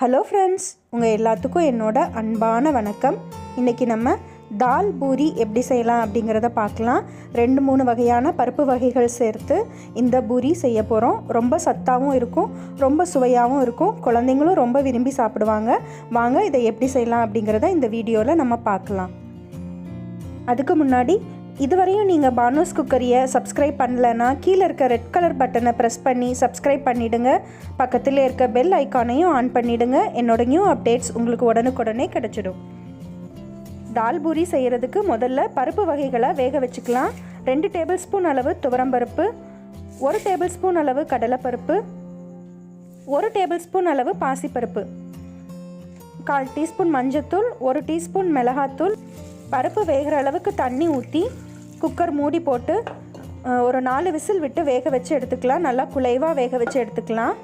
Hello friends உங்கள் எல்லாத்துக்கும் என்னோட அன்பான வணக்கம். இன்றைக்கி நம்ம தால் பூரி எப்படி செய்யலாம் அப்படிங்கிறத பார்க்கலாம். ரெண்டு மூணு வகையான பருப்பு வகைகள் சேர்த்து இந்த பூரி செய்ய போகிறோம் ரொம்ப சத்தாகவும் இருக்கும் ரொம்ப சுவையாகவும் இருக்கும். குழந்தைங்களும் ரொம்ப விரும்பி சாப்பிடுவாங்க. வாங்க இதை எப்படி செய்யலாம் அப்படிங்கிறத இந்த வீடியோவில் நம்ம பார்க்கலாம். அதுக்கு முன்னாடி இதுவரையும் நீங்கள் பானோஸ் குக்கரியை சப்ஸ்கிரைப் பண்ணலைன்னா கீழே இருக்க ரெட் கலர் பட்டனை ப்ரெஸ் பண்ணி சப்ஸ்கிரைப் பண்ணிவிடுங்க பக்கத்தில் இருக்க பெல் ஐக்கானையும் ஆன் பண்ணிவிடுங்க என்னோட நியூ அப்டேட்ஸ் உங்களுக்கு உடனுக்குடனே கிடச்சிடும். தால் பூரி செய்கிறதுக்கு முதல்ல பருப்பு வகைகளை வேக வச்சுக்கலாம். ரெண்டு டேபிள் ஸ்பூன் அளவு துவரம்பருப்பு ஒரு டேபிள் ஸ்பூன் அளவு கடலைப்பருப்பு ஒரு டேபிள் ஸ்பூன் அளவு பாசிப்பருப்பு கால் டீஸ்பூன் மஞ்சத்தூள் ஒரு டீஸ்பூன் மிளகாத்தூள் பருப்பு வேகிற அளவுக்கு தண்ணி ஊற்றி குக்கர் மூடி போட்டு ஒரு நாலு விசில் விட்டு வேக வச்சு எடுத்துக்கலாம். நல்லா குலைவாக வேக வச்சு எடுத்துக்கலாம்.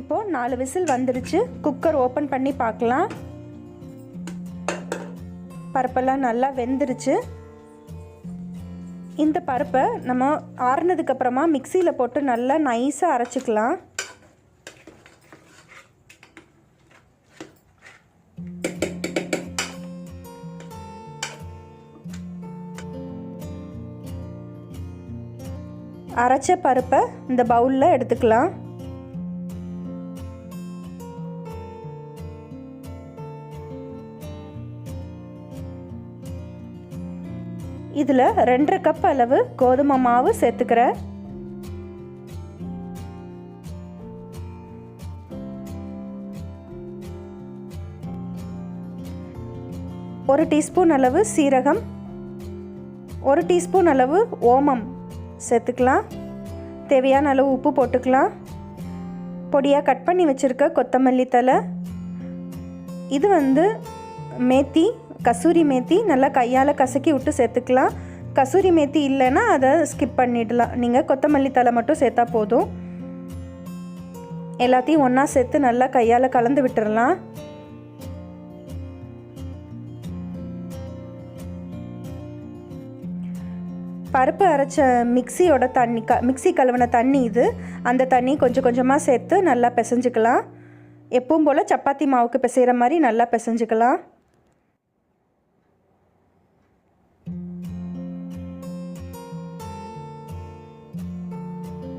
இப்போ நாலு விசில் வந்துடுச்சு குக்கர் ஓப்பன் பண்ணி பார்க்கலாம். பருப்பெல்லாம் நல்லா வெந்துருச்சு. இந்த பருப்பை நம்ம ஆறுனதுக்கப்புறமா மிக்சியில் போட்டு நல்லா நைஸாக அரைச்சிக்கலாம். அரைச்ச பருப்பை இந்த பவுலில் எடுத்துக்கலாம். இதில் ரெண்டரை கப் அளவு கோதுமை மாவு சேர்த்துக்கிறேன். ஒரு டீஸ்பூன் அளவு சீரகம் ஒரு டீஸ்பூன் அளவு ஓமம் சேர்த்துக்கலாம். தேவையான அளவு உப்பு போட்டுக்கலாம். பொடியாக கட் பண்ணி வச்சுருக்க கொத்தமல்லி தலை இது வந்து மேத்தி கசூரி மேத்தி நல்லா கையால் கசக்கி விட்டு சேர்த்துக்கலாம். கசூரி மேத்தி இல்லைன்னா அதை ஸ்கிப் பண்ணிடலாம். நீங்கள் கொத்தமல்லி தலை மட்டும் சேர்த்தா போதும். எல்லாத்தையும் ஒன்றா சேர்த்து நல்லா கையால் கலந்து விட்டுறலாம். பருப்பு அரைச்ச மிக்சியோட தண்ணி க மிக்சி கழுவின தண்ணி இது. அந்த தண்ணி கொஞ்சம் கொஞ்சமாக சேர்த்து நல்லா பிசைஞ்சுக்கலாம். எப்பவும் போல் சப்பாத்தி மாவுக்கு பிசைகிற மாதிரி நல்லா பிசைஞ்சுக்கலாம்.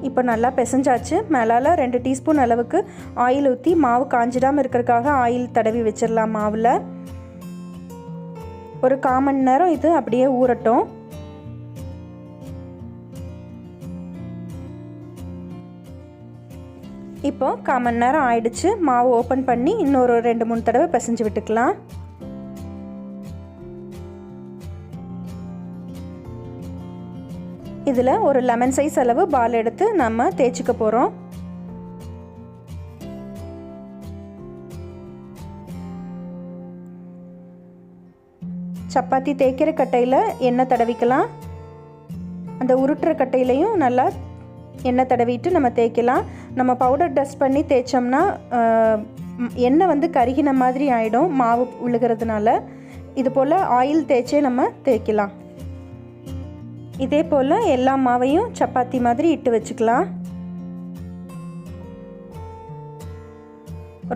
இப்போ நல்லா பிசைஞ்சாச்சு. மேலால் ரெண்டு டீஸ்பூன் அளவுக்கு ஆயில் ஊற்றி மாவு காஞ்சிடாமல் இருக்கிறதுக்காக ஆயில் தடவி வச்சிடலாம் மாவில். ஒரு கால் மணி நேரம் இது அப்படியே ஊறட்டும். இப்போ காமன் நேரம் ஆயிடுச்சு. மாவு ஓப்பன் பண்ணி இன்னொரு ரெண்டு மூணு தடவை பிசைஞ்சு விட்டுக்கலாம். இதில் ஒரு லெமன் சைஸ் அளவு பால் எடுத்து நம்ம தேய்ச்சிக்க போகிறோம் சப்பாத்தி தேய்க்கிற கட்டையில் எண்ணெய் தடவிக்கலாம். அந்த உருட்டுற கட்டையிலையும் நல்லா எண்ணெய் தடவிட்டு நம்ம தேய்க்கலாம். நம்ம பவுடர் டஸ்ட் பண்ணி தேய்ச்சோம்னா எண்ணெய் வந்து கருகின மாதிரி ஆகிடும் மாவு உழுகிறதுனால. இது போல் ஆயில் தேய்ச்சே நம்ம தேய்க்கலாம். இதே போல் எல்லா மாவையும் சப்பாத்தி மாதிரி இட்டு வச்சுக்கலாம்.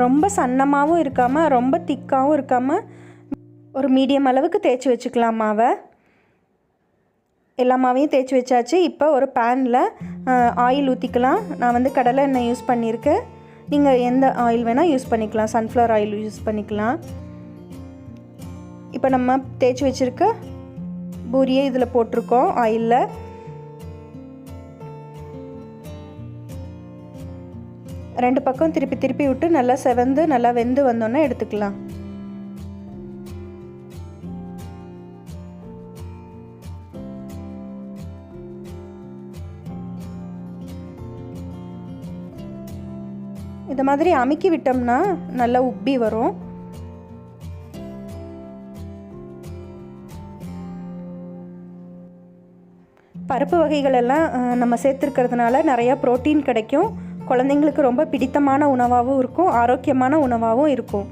ரொம்ப சன்னமாகவும் இருக்காமல் ரொம்ப திக்காகவும் இருக்காமல் ஒரு மீடியம் அளவுக்கு தேய்ச்சி வச்சுக்கலாம் மாவை. எல்லா மாவையும் தேய்ச்சி வச்சாச்சு. இப்போ ஒரு பேனில் ஆயில் ஊற்றிக்கலாம் நான் வந்து கடலை எண்ணெய் யூஸ் பண்ணியிருக்கேன். நீங்கள் எந்த ஆயில் வேணால் யூஸ் பண்ணிக்கலாம். சன்ஃப்ளவர் ஆயில் யூஸ் பண்ணிக்கலாம். இப்போ நம்ம தேய்ச்சி வச்சுருக்க பூரியை இதில் போட்டிருக்கோம் ஆயிலில் ரெண்டு பக்கம் திருப்பி திருப்பி விட்டு நல்லா செவந்து நல்லா வெந்து வந்தோன்னே எடுத்துக்கலாம். இது மாதிரி அமுக்கி விட்டோம்னா நல்லா உப்பி வரும். பருப்பு வகைகள் எல்லாம் நம்ம சேர்த்துருக்கிறதுனால நிறையா புரோட்டீன் கிடைக்கும். குழந்தைங்களுக்கு ரொம்ப பிடித்தமான உணவாகவும் இருக்கும் ஆரோக்கியமான உணவாகவும் இருக்கும்.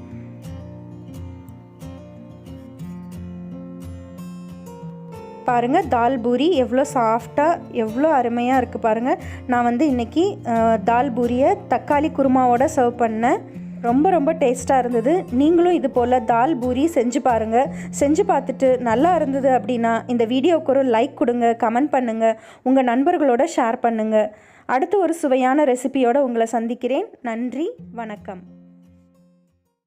பாருங்கள் தால் பூரி எவ்வளோ சாஃப்டாக எவ்வளோ அருமையாக இருக்குது பாருங்கள் நான் வந்து இன்றைக்கி தால் பூரியை தக்காளி குருமாவோட சர்வ் பண்ணேன். ரொம்ப ரொம்ப டேஸ்ட்டாக இருந்தது. நீங்களும் இது போல் தால் பூரி செஞ்சு பாருங்கள் செஞ்சு பார்த்துட்டு நல்லா இருந்தது அப்படின்னா இந்த வீடியோவுக்கு ஒரு லைக் கொடுங்க கமெண்ட் பண்ணுங்கள் உங்கள் நண்பர்களோட ஷேர் பண்ணுங்கள் அடுத்து ஒரு சுவையான ரெசிபியோடு உங்களை சந்திக்கிறேன். நன்றி வணக்கம்.